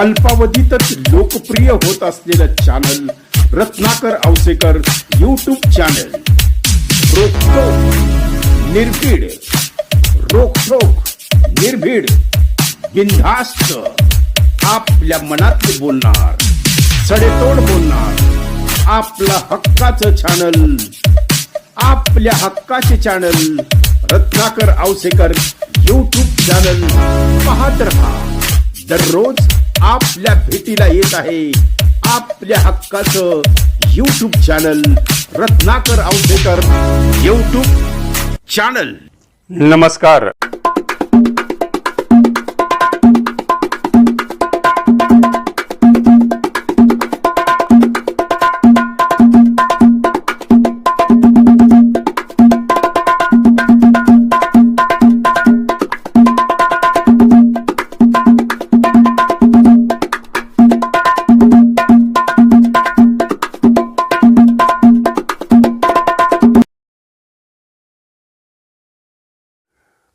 अल्पावधीतच लोकप्रिय होत असलेलं channel Ratnakar Ausekar YouTube channel रोखोक निर्भीड. रोखोक निर्भीड. बिनधास्त. आपल्या मनातले बोलणार. सडेतोड बोलणार. आपलं हक्काचं चॅनल आपल्या हक्काचे channel Ratnakar Ausekar YouTube channel पाहत रहा. दररोज आपल्या भेटीला येत आहे. आपल्या हक्काचं YouTube channel Ratnakar Awadekar YouTube channel नमस्कार.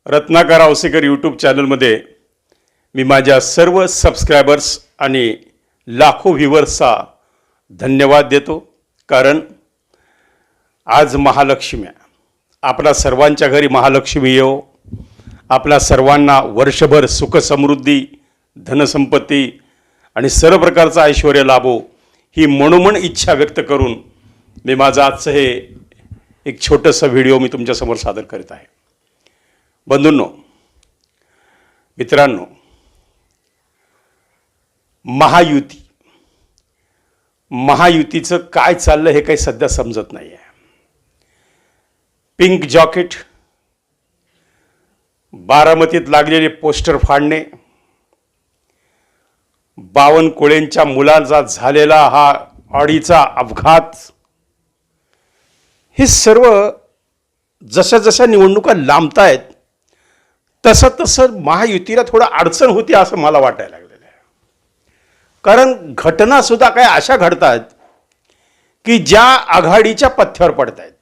रत्नाकर औसेकर यूट्यूब चॅनलमध्ये मी माझ्या सर्व सबस्क्रायबर्स आणि लाखो व्ह्युअर्सचा धन्यवाद देतो. कारण आज महालक्ष्म्या आपल्या सर्वांच्या घरी महालक्ष्मी येऊ आपल्या सर्वांना वर्षभर सुखसमृद्धी धनसंपत्ती आणि सर्व प्रकारचं ऐश्वर लाभो ही मनोमन इच्छा व्यक्त करून मी माझं आजचं हे एक छोटंसं व्हिडिओ मी तुमच्यासमोर सादर करीत आहे. बंधूंनो मित्रांनो महायुती महायुतीचं काय चाललं हे काही सध्या समजत नाही आहे. पिंक जॉकेट बारामतीत लागलेले पोस्टर फाडणे बावनकुळेंच्या मुलांचा झालेला हा ऑडीचा अपघात हे सर्व जशा जशा निवडणुका लांबतायत तसं तसं महायुतीला थोडं अडचण होती असं मला वाटायला लागलेलं आहे. कारण घटनासुद्धा काय अशा घडतात की ज्या आघाडीच्या पथ्यावर पडत आहेत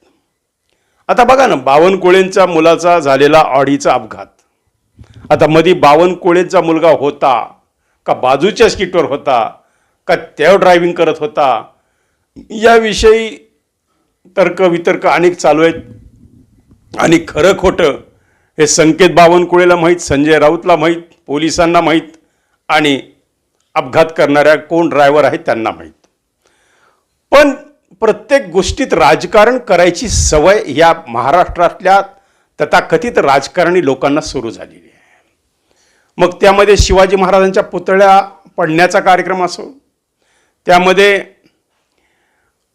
आता बघा ना बावनकुळेंचा मुलाचा झालेला ऑडीचा अपघात. आता मधी बावनकुळेंचा मुलगा होता का बाजूच्या स्किटवर होता का त्या ड्रायव्हिंग करत होता याविषयी तर्क वितर्क अनेक चालू आहेत. आणि खरं खोटं हे संकेत बावनकुळेला माहीत संजय राऊतला माहीत पोलिसांना माहीत आणि अपघात करणाऱ्या कोण ड्रायव्हर आहेत त्यांना माहीत. पण प्रत्येक गोष्टीत राजकारण करायची सवय या महाराष्ट्रातल्या तथाकथित राजकारणी लोकांना सुरू झालेली आहे. मग त्यामध्ये शिवाजी महाराजांच्या पुतळ्या पडण्याचा कार्यक्रम असो त्यामध्ये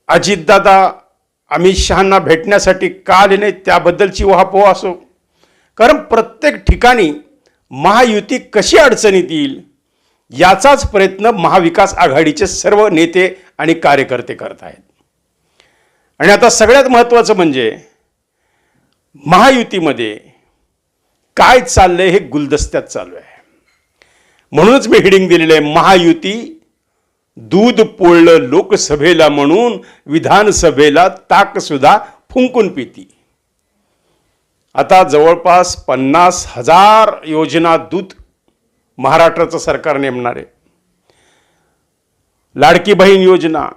अजितदादा अमित शहांना भेटण्यासाठी का आले नाही त्याबद्दलची उहापोह असो कारण प्रत्येक ठिकाणी महायुती कशी अडचणीत येईल याचाच प्रयत्न महाविकास आघाडीचे सर्व नेते आणि कार्यकर्ते करत आहेत. आणि आता सगळ्यात महत्त्वाचं म्हणजे महायुतीमध्ये काय चाललंय हे गुलदस्त्यात चालू आहे. म्हणूनच मी हिडिंग दिलेलं आहे महायुती दूध पोळलं लोकसभेला म्हणून विधानसभेला ताकसुद्धा फुंकून पिती. आता जवळपास पन्नास हजार योजना दूत महाराष्ट्राचं सरकार नेमणार आहे. लाडकी बहीण योजना.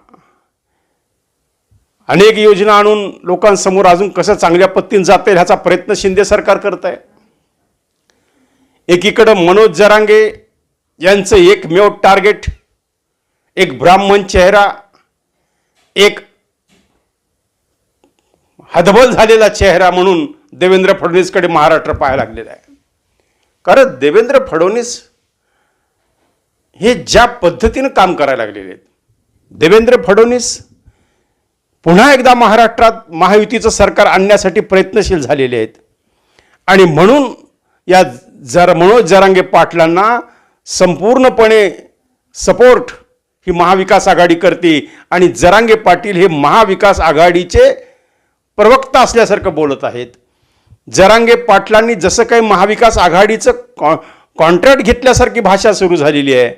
अनेक योजना आणून लोकांसमोर अजून कसं चांगल्या पद्धतीने जाता येईल ह्याचा प्रयत्न शिंदे सरकार करत आहे. एकीकडं मनोज जरांगे यांचं एकमेव टार्गेट एक ब्राह्मण चेहरा एक हतबल झालेला चेहरा म्हणून देवेंद्र फडणवीसकडे महाराष्ट्र पाहायला लागलेला आहे. कारण देवेंद्र फडणवीस हे ज्या पद्धतीनं काम करायला लागलेले आहेत देवेंद्र फडणवीस पुन्हा एकदा महाराष्ट्रात महायुतीचं सरकार आणण्यासाठी प्रयत्नशील झालेले आहेत. आणि म्हणून या जर मनोज जरांगे पाटलांना संपूर्णपणे सपोर्ट ही महाविकास आघाडी करते आणि जरांगे पाटील हे महाविकास आघाडीचे प्रवक्ता असल्यासारखं बोलत आहेत जरांगे पाटलांनी जसं काही महाविकास आघाडीचं कॉ कॉन्ट्रॅक्ट घेतल्यासारखी भाषा सुरू झालेली आहे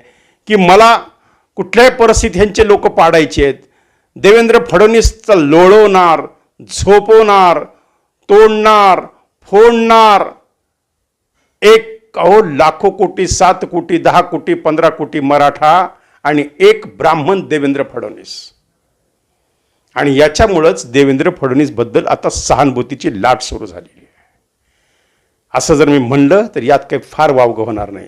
की मला कुठल्याही परिस्थितीत ह्यांचे लोक पाडायचे आहेत. देवेंद्र फडणवीसचं लोळवणार झोपवणार तोडणार फोडणार. एक अहो लाखो कोटी सात कोटी दहा कोटी पंधरा कोटी मराठा आणि एक ब्राह्मण देवेंद्र फडणवीस. आणि याच्यामुळंच देवेंद्र फडणवीसबद्दल आता सहानुभूतीची लाट सुरू झालेली आहे. असं जर मी म्हणलं तर यात काही फार वावगं होणार नाही.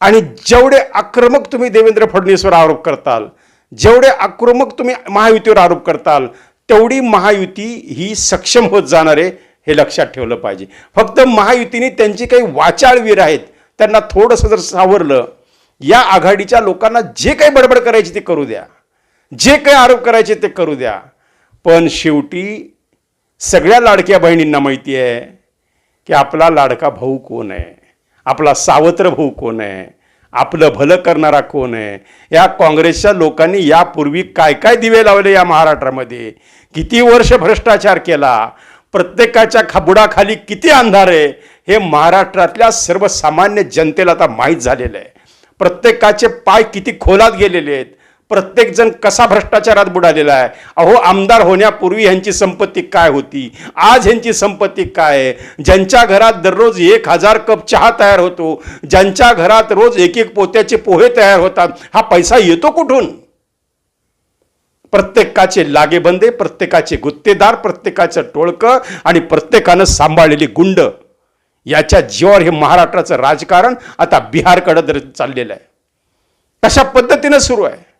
आणि जेवढे आक्रमक तुम्ही देवेंद्र फडणवीसवर आरोप करताल जेवढे आक्रमक तुम्ही महायुतीवर आरोप करताल तेवढी महायुती ही सक्षम होत जाणार आहे हे लक्षात ठेवलं पाहिजे. फक्त महायुतीने त्यांची काही वाचाळवीर आहेत त्यांना थोडंसं जर सावरलं या आघाडीच्या लोकांना जे काही बडबड करायची ते करू द्या. जे काही आरोप करायचे ते करू द्या. पण शेवटी सगळ्या लाडक्या बहिणींना माहिती आहे की आपला लाडका भाऊ कोण आहे? आपला सावत्र भाऊ कोण आहे? आपलं भलं करणारा कोण आहे? या काँग्रेसच्या लोकांनी यापूर्वी काय काय दिवे लावले या महाराष्ट्रामध्ये? किती वर्ष भ्रष्टाचार केला? प्रत्येकाच्या खबुडाखाली किती अंधार आहे? हे महाराष्ट्रातल्या सर्वसामान्य जनतेला आता माहीत झालेलं आहे. प्रत्येकाचे पाय किती खोलात गेलेले आहेत? प्रत्येकजण कसा भ्रष्टाचारात बुडालेला आहे? अहो आमदार होण्यापूर्वी ह्यांची संपत्ती काय होती? आज ह्यांची संपत्ती काय आहे? ज्यांच्या घरात दररोज एक हजार कप चहा तयार होतो ज्यांच्या घरात रोज एक एक पोत्याचे पोहे तयार होतात हा पैसा येतो कुठून? प्रत्येकाचे लागेबंदे प्रत्येकाचे गुत्तेदार प्रत्येकाचं टोळकं आणि प्रत्येकानं सांभाळलेली गुंड. याच्या जीवावर हे महाराष्ट्राचं राजकारण आता बिहारकडं दर चाललेलं आहे. कशा पद्धतीनं सुरू आहे.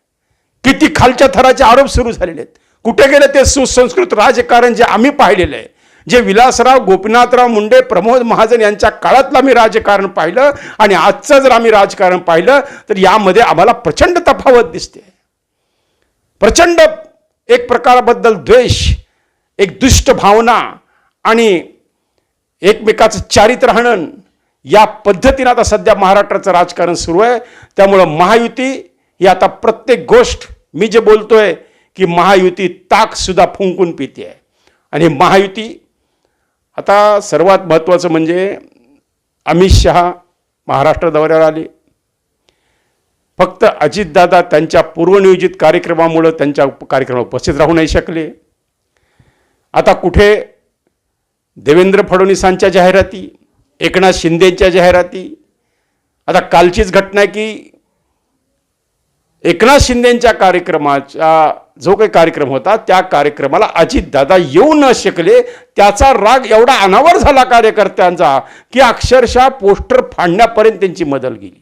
किती खालच्या थराचे आरोप सुरू झालेले आहेत. कुठे गेले ते सुसंस्कृत राजकारण जे आम्ही पाहिलेलं आहे? जे विलासराव गोपीनाथराव मुंडे प्रमोद महाजन यांच्या काळातलं आम्ही राजकारण पाहिलं आणि आजचं जर आम्ही राजकारण पाहिलं तर यामध्ये आम्हाला प्रचंड तफावत दिसते. प्रचंड एक प्रकाराबद्दल द्वेष एक दुष्ट भावना आणि एकमेकाचं चारित हनन या पद्धतीनं आता सध्या महाराष्ट्राचं राजकारण सुरू आहे. त्यामुळं महायुती ही आता प्रत्येक गोष्ट मी जे बोलतोय की महायुती ताकसुद्धा फुंकून पिते. आहे आणि महायुती आता सर्वात महत्त्वाचं म्हणजे अमित शहा महाराष्ट्र दौऱ्यावर आले. फक्त अजितदादा त्यांच्या पूर्वनियोजित कार्यक्रमामुळं त्यांच्या कार्यक्रमात उपस्थित राहू नाही शकले. आता कुठे देवेंद्र फडणवीसांच्या जाहिराती एकनाथ शिंदेच्या जाहिराती आता कालचीच घटना आहे की एकनाथ शिंदेच्या कार्यक्रमाचा जो काही कार्यक्रम होता त्या कार्यक्रमाला अजितदादा येऊ न शकले. त्याचा राग एवढा अनावर झाला कार्यकर्त्यांचा की अक्षरशः पोस्टर फाडण्यापर्यंत त्यांची मदल गेली.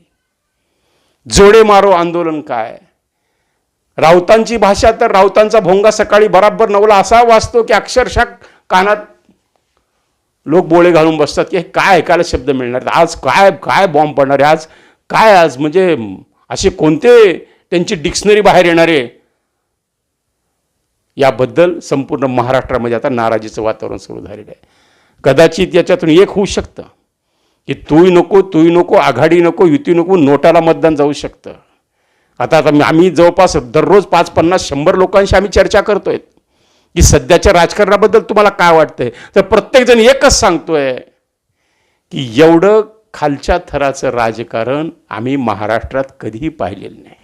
जोडे मारो आंदोलन काय? राऊतांची भाषा तर राऊतांचा भोंगा सकाळी बराबर नवला असा वाचतो की अक्षरशः कानात लोक बोळे घालून बसतात की काय ऐकायला शब्द मिळणार? आज काय काय बॉम्ब पडणार आहे? आज काय आज? म्हणजे असे कोणते त्यांची डिक्शनरी बाहेर येणारे. याबद्दल संपूर्ण महाराष्ट्रामध्ये आता नाराजीचं वातावरण सुरू झालेलं आहे. कदाचित याच्यातून एक होऊ शकतं. की तूही नको तूही नको आघाडी नको युती नको नोटाला मतदान जाऊ शकतं. आता आता आम्ही जवळपास दररोज पाच पन्नास शंभर लोकांशी आम्ही चर्चा करतोय. की सध्याच्या राजकारणाबद्दल तुम्हाला काय वाटतंय? तर प्रत्येकजण एकच सांगतोय. की एवढं खालच्या थराचं राजकारण आम्ही महाराष्ट्रात कधीही पाहिलेलं नाही.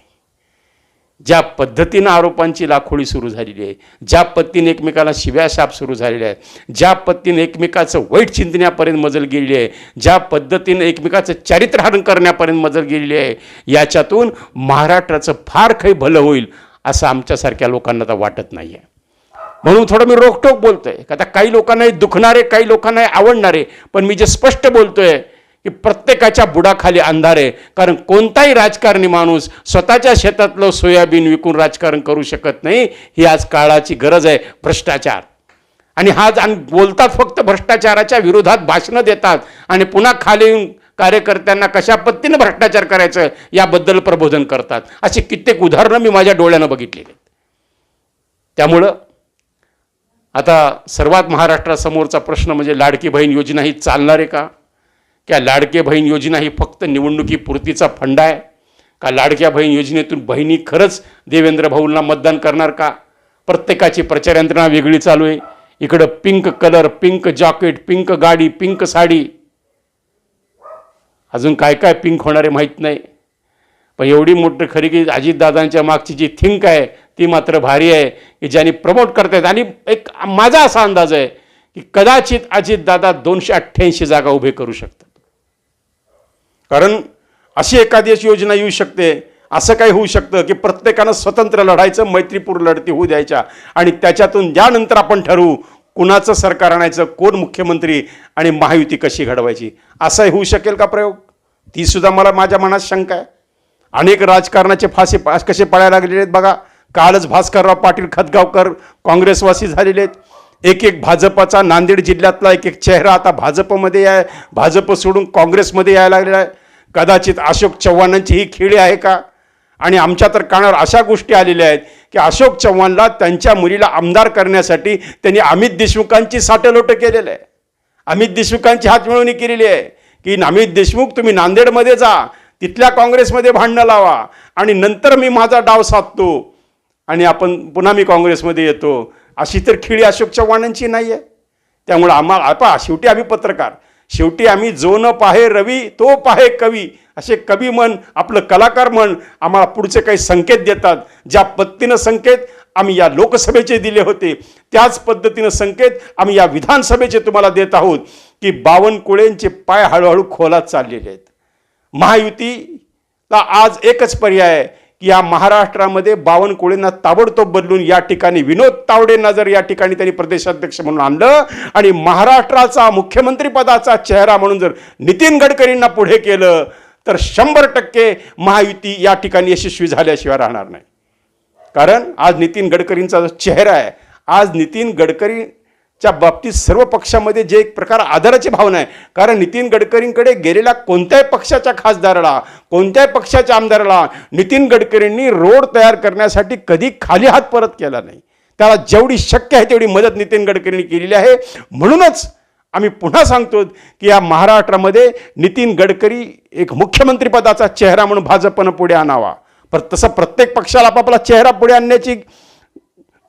ज्या पद्धतीनं आरोपांची लाखोळी सुरू झालेली आहे ज्या पद्धतीने एकमेकाला शिव्या शाप सुरू झालेले आहेत ज्या पद्धतीने एकमेकाचं वाईट चिंतण्यापर्यंत मजल गेलेली आहे ज्या पद्धतीनं एकमेकाचं चारित्रहरण करण्यापर्यंत मजल गेलेली आहे याच्यातून महाराष्ट्राचं फार काही भलं होईल असं आमच्यासारख्या लोकांना तर वाटत नाही आहे म्हणून थोडं मी रोखटोक बोलतोय का आता काही लोकांना हे दुखणारे काही लोकांना आवडणारे पण मी जे स्पष्ट बोलतोय की प्रत्येकाच्या बुडाखाली अंधार. आहे कारण कोणताही राजकारणी माणूस स्वतःच्या शेतातलं सोयाबीन विकून राजकारण करू शकत नाही ही आज काळाची गरज आहे भ्रष्टाचार. आणि हा आणि बोलतात फक्त भ्रष्टाचाराच्या विरोधात भाषणं देतात. आणि पुन्हा खाली येऊन कार्यकर्त्यांना कशा पद्धतीनं भ्रष्टाचार करायचं याबद्दल प्रबोधन करतात. अशी कित्येक उदाहरणं मी माझ्या डोळ्यानं बघितलेली आहेत. त्यामुळं आता सर्वात महाराष्ट्रासमोरचा प्रश्न म्हणजे लाडकी बहीण योजना ही चालणार आहे का? क्या लाडके बहीण योजना ही फक्त निवडणुकीपुरतीचा फंड आहे? का लाडक्या बहीण योजनेतून बहिणी खरंच देवेंद्र भाऊंना मतदान करणार का? प्रत्येकाची प्रचार यंत्रणा वेगळी चालू आहे. इकडं pink colour pink jacket pink गाडी पिंक साडी. अजून काय काय पिंक होणारे माहीत नाही. पण एवढी मोठी खरी की अजितदादांच्या मागची जी थिंक आहे ती मात्र भारी आहे की ज्यांनी प्रमोट करतायत. आणि एक माझा असा अंदाज आहे की कदाचित अजितदादा दोनशे अठ्ठ्याऐंशी जागा उभे करू शकतात. कारण अशी एखादी अशी योजना येऊ शकते. असं काही होऊ शकतं की प्रत्येकानं स्वतंत्र लढायचं मैत्रीपूर्ण लढती होऊ द्यायच्या आणि त्याच्यातून ज्यानंतर आपण ठरवू कुणाचं सरकार आणायचं कोण मुख्यमंत्री आणि महायुती कशी घडवायची? असंही होऊ शकेल का प्रयोग? तीसुद्धा मला माझ्या मनात शंका आहे. अनेक राजकारणाचे फासे पा- कसे पळायला लागलेले आहेत बघा. कालच भास्करराव पाटील खतगावकर काँग्रेसवासी झालेले आहेत. एक एक भाजपचा नांदेड जिल्ह्यातला एक एक चेहरा आता भाजपमध्ये आहे भाजप सोडून काँग्रेसमध्ये यायला लागलेला आहे. कदाचित अशोक चव्हाणांची ही खेळी आहे का? आणि आमच्या तर कानावर अशा गोष्टी आलेल्या आहेत की अशोक चव्हाणला त्यांच्या मुलीला आमदार करण्यासाठी त्यांनी अमित देशमुखांची साठलोट केलेलं आहे. अमित देशमुखांची हातमिळवणी केलेली आहे की अमित देशमुख तुम्ही नांदेडमध्ये जा तिथल्या काँग्रेसमध्ये भांडणं लावा आणि नंतर मी माझा डाव साधतो आणि आपण पुन्हा मी काँग्रेसमध्ये येतो. अशी तर खिळी अशोक चव्हाणांची नाही आहे त्यामुळं आम्हाला आता शेवटी आम्ही पत्रकार. शेवटी आम्ही जो न पाहे रवी तो पाहे कवी असे कवी म्हण आपलं कलाकार म्हण आम्हाला पुढचे काही संकेत देतात. ज्या पद्धतीनं संकेत आम्ही या लोकसभेचे दिले होते त्याच पद्धतीनं संकेत आम्ही या विधानसभेचे तुम्हाला देत आहोत की बावनकुळेंचे पाय हळूहळू खोलात चाललेले आहेत. महायुतीला आज एकच पर्याय आहे की या महाराष्ट्रामध्ये बावनकुळेंना ताबडतोब बदलून या ठिकाणी विनोद तावडेंना जर या ठिकाणी त्यांनी प्रदेशाध्यक्ष म्हणून आणलं. आणि महाराष्ट्राचा मुख्यमंत्रीपदाचा चेहरा म्हणून जर नितीन गडकरींना पुढे केलं तर शंभर टक्के महायुती या ठिकाणी यशस्वी झाल्याशिवाय राहणार नाही. कारण आज नितीन गडकरींचा जो चेहरा आहे आज नितीन गडकरी च्या बाबतीत सर्व पक्षामध्ये जे एक प्रकार आदराची भावना आहे. कारण नितीन गडकरींकडे गेलेल्या कोणत्याही पक्षाच्या खासदाराला कोणत्याही पक्षाच्या आमदाराला नितीन गडकरींनी रोड तयार करण्यासाठी कधी खाली हात परत केला नाही. त्याला जेवढी शक्य आहे तेवढी मदत नितीन गडकरींनी केलेली आहे. म्हणूनच आम्ही पुन्हा सांगतो की या महाराष्ट्रामध्ये नितीन गडकरी एक मुख्यमंत्रीपदाचा चेहरा म्हणून भाजपनं पुढे आणावा. पर तसं प्रत्येक पक्षाला आपापला चेहरा पुढे आणण्याची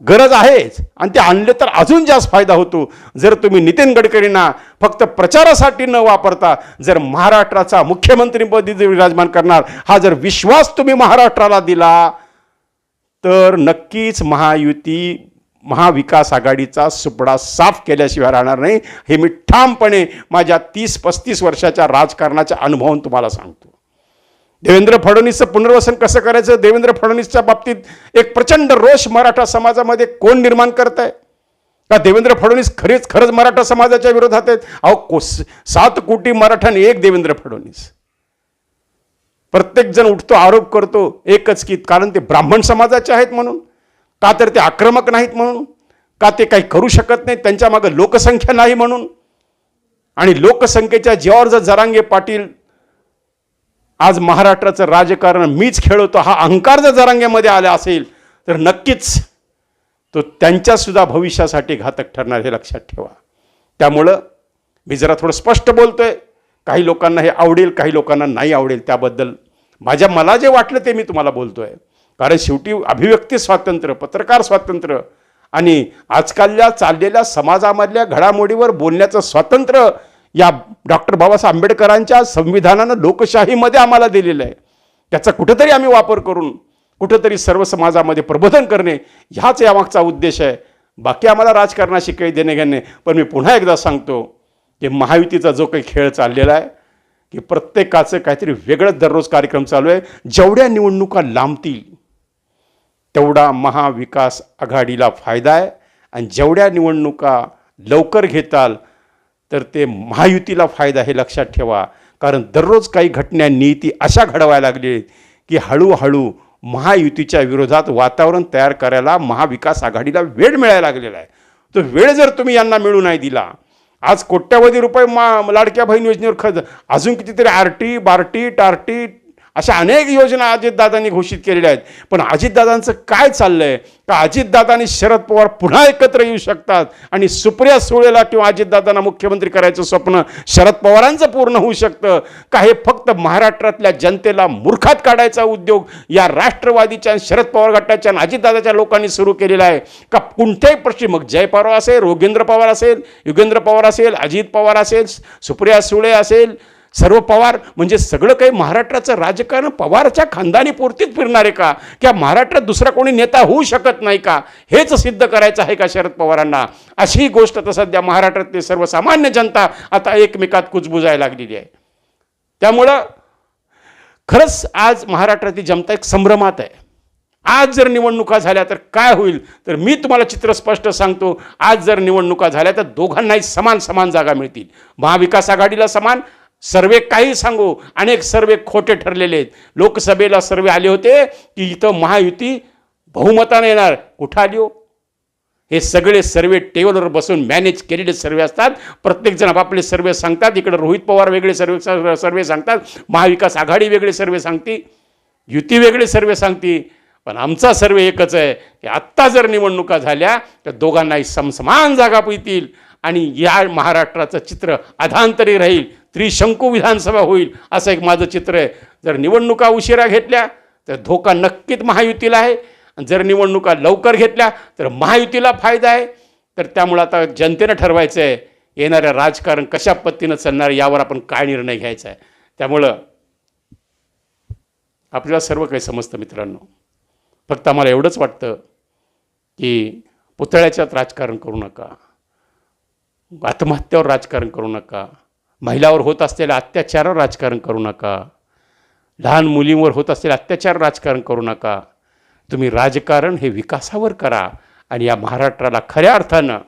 गरज आहेच. आणि ते आणले तर अजून जास्त फायदा होतो. जर तुम्ही नितीन गडकरींना फक्त प्रचारासाठी न वापरता जर महाराष्ट्राचा मुख्यमंत्रीपदी जर विराजमान करणार हा जर विश्वास तुम्ही महाराष्ट्राला दिला तर नक्कीच महायुती महाविकास आघाडीचा सुपडा साफ केल्याशिवाय राहणार नाही. हे मी ठामपणे माझ्या तीस पस्तीस वर्षाच्या राजकारणाच्या अनुभवून तुम्हाला सांगतो. देवेंद्र फडणवीसचं पुनर्वसन कसं करायचं? देवेंद्र फडणवीसच्या बाबतीत एक प्रचंड रोष मराठा समाजामध्ये कोण निर्माण करत आहे का देवेंद्र फडणवीस खरेच खरंच मराठा समाजाच्या विरोधात आहेत? अहो कोस सात कोटी मराठाने एक देवेंद्र फडणवीस. प्रत्येकजण उठतो आरोप करतो एकच की कारण ते ब्राह्मण समाजाचे आहेत म्हणून. का तर ते आक्रमक नाहीत म्हणून. का ते काही करू शकत नाहीत? त्यांच्या मागं लोकसंख्या नाही म्हणून. आणि लोकसंख्येच्या जीवावर जर जरांगे पाटील आज महाराष्ट्राचं राजकारण मीच खेळवतो हा अहंकार जर जरांग्यामध्ये आला असेल तर नक्कीच तो त्यांच्यासुद्धा भविष्यासाठी घातक ठरणार हे लक्षात ठेवा. त्यामुळं मी जरा थोडं स्पष्ट बोलतो आहे काही लोकांना हे आवडेल काही लोकांना नाही आवडेल त्याबद्दल. माझ्या मला जे वाटलं ते मी तुम्हाला बोलतो आहे कारण शेवटी अभिव्यक्ती स्वातंत्र्य पत्रकार स्वातंत्र्य आणि आजकालच्या चाललेल्या समाजामधल्या घडामोडीवर बोलण्याचं स्वातंत्र्य या डॉक्टर बाबासाहेब आंबेडकरांच्या संविधानानं लोकशाहीमध्ये आम्हाला दिलेलं आहे. त्याचा कुठंतरी आम्ही वापर करून कुठंतरी सर्व समाजामध्ये प्रबोधन करणे ह्याच यामागचा उद्देश आहे. बाकी आम्हाला राजकारणाशी काही देणे घेणे पण मी पुन्हा एकदा सांगतो की महायुतीचा जो काही खेळ चाललेला आहे की प्रत्येकाचं काहीतरी वेगळंच दररोज कार्यक्रम चालू आहे. जेवढ्या निवडणुका लांबतील तेवढा महाविकास आघाडीला फायदा आहे. आणि जेवढ्या निवडणुका लवकर घेताल तर ते महायुतीला फायदा हे लक्षात ठेवा. कारण दररोज काही घटना नीती अशा घडवायला लागली की हळूहळू महायुतीच्या विरोधात वातावरण तयार करायला महाविकास आघाडीला वेळ मिळायला लागलेला आहे. तो वेळ जर तुम्ही यांना मिळू नाही दिला आज कोट्यावधी रुपये मा लाडक्या बहीण योजनेवर खर्च अजून कितीतरी आर टी बार्टी टार्टी अशा अनेक योजना अजितदादांनी घोषित केलेल्या आहेत. पण अजितदादांचं काय चाललं आहे का अजितदादांनी शरद पवार पुन्हा एकत्र येऊ शकतात? आणि सुप्रिया सुळेला किंवा अजितदादांना मुख्यमंत्री करायचं स्वप्न शरद पवारांचं पूर्ण होऊ शकतं? का हे फक्त महाराष्ट्रातल्या जनतेला मूर्खात काढायचा उद्योग या राष्ट्रवादीच्या शरद पवार गटाच्या आणि अजितदादाच्या लोकांनी सुरू केलेला आहे? का कोणत्याही प्रश्नी मग जय पवार असेल रोगेंद्र पवार असेल युगेंद्र पवार असेल अजित पवार असेल सुप्रिया सुळे असेल सर्व पवार म्हणजे सगळं काही महाराष्ट्राचं राजकारण पवारच्या खानदानी पुरतीच फिरणार आहे का? किंवा महाराष्ट्रात दुसरा कोणी नेता होऊ शकत नाही का? हेच सिद्ध करायचं आहे का शरद पवारांना? अशी गोष्ट तर सध्या महाराष्ट्रातली सर्वसामान्य जनता आता एकमेकात कुजबुजायला लागलेली आहे. त्यामुळं खरंच आज महाराष्ट्रातली जनता एक संभ्रमात आहे. आज जर निवडणुका झाल्या तर काय होईल? तर मी तुम्हाला चित्र स्पष्ट सांगतो आज जर निवडणुका झाल्या तर दोघांनाही समान समान जागा मिळतील. महाविकास आघाडीला समान सर्वे काही सांगू. अनेक सर्वे खोटे ठरलेले आहेत. लोकसभेला सर्वे आले होते की इथं महायुती बहुमताने येणार. कुठं आली हो? हे सगळे सर्वे टेबलवर बसून मॅनेज केलेले सर्वे असतात. प्रत्येकजण आपापले सर्वे सांगतात. इकडे रोहित पवार वेगळे सर्वे सर्वे सांगतात. महाविकास आघाडी वेगळे सर्वे सांगते. युती वेगळे सर्वे सांगते. पण आमचा सर्वे एकच आहे की आत्ता जर निवडणुका झाल्या तर दोघांनाही समसमान जागा पितील आणि या महाराष्ट्राचं चित्र अधांतरी राहील. त्रिशंकू विधानसभा होईल असं एक माझं चित्र आहे. जर निवडणुका उशिरा घेतल्या तर धोका नक्कीच महायुतीला आहे. आणि जर निवडणुका लवकर घेतल्या तर महायुतीला फायदा आहे. तर त्यामुळं आता जनतेनं ठरवायचं आहे येणाऱ्या राजकारण कशा पद्धतीनं चालणार यावर आपण काय निर्णय घ्यायचा आहे. त्यामुळं आपल्याला सर्व काही समजतं मित्रांनो. फक्त आम्हाला एवढंच वाटतं की पुतळ्याच्यात राजकारण करू नका. आत्महत्यावर राजकारण करू नका. महिलावर होत असलेल्या अत्याचारावर राजकारण करू नका. लहान मुलींवर होत असलेल्या अत्याचार राजकारण करू नका. तुम्ही राजकारण हे विकासावर करा आणि या महाराष्ट्राला खऱ्या अर्थानं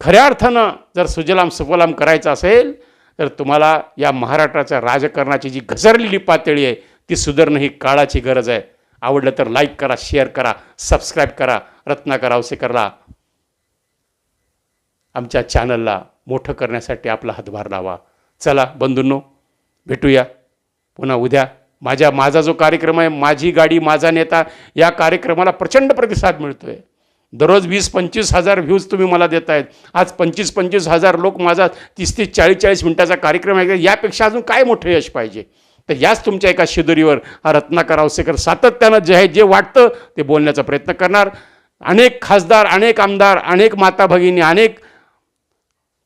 खऱ्या अर्थानं जर सुजलाम सुफलाम करायचं असेल तर तुम्हाला या महाराष्ट्राच्या राजकारणाची जी घसरलेली पातळी आहे ती सुधारणं ही काळाची गरज आहे. आवडलं तर लाईक करा शेअर करा सबस्क्राईब करा. रत्नाकर आवसेकरला आमच्या चॅनलला मोठं करण्यासाठी आपला हातभार लावा. चला बंधूंनो भेटूया. पुन्हा उद्या. माझ्या माझा जो कार्यक्रम आहे माझी गाडी माझा नेता या कार्यक्रमाला प्रचंड प्रतिसाद मिळतो आहे दररोज वीस पंचवीस हजार व्ह्यूज तुम्ही मला देत आहेत आज पंचवीस पंचवीस हजार लोक माझा तीस तीस चाळीस चाळीस मिनटाचा कार्यक्रम आहे. यापेक्षा अजून काय मोठं यश पाहिजे? तर याच तुमच्या एका शिदोरीवर हा रत्नाकर आवसेकर सातत्यानं जे आहे जे वाटतं ते बोलण्याचा प्रयत्न करणार. अनेक खासदार अनेक आमदार अनेक माता भगिनी अनेक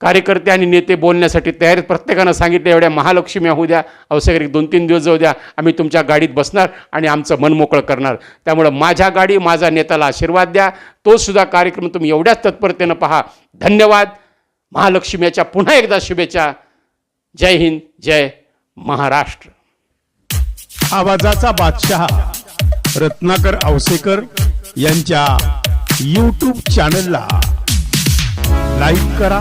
कार्यकर्ते आणि नेते बोलण्यासाठी तयारीत प्रत्येकानं सांगितलं एवढ्या महालक्ष्मी होऊ द्या अवसर एक दोन तीन दिवस जाऊ द्या आम्ही तुमच्या गाडीत बसणार आणि आमचं मन मोकळं करणार. त्यामुळं माझ्या गाडी माझा नेत्याला आशीर्वाद द्या. तो सुद्धा कार्यक्रम तुम्ही एवढ्याच तत्परतेनं पहा. धन्यवाद. महालक्ष्मीच्या पुन्हा एकदा शुभेच्छा. जय हिंद जय महाराष्ट्र. आवाजाचा बादशहा रत्नाकर अवसेकर यांच्या यूट्यूब चॅनलला लाईक करा.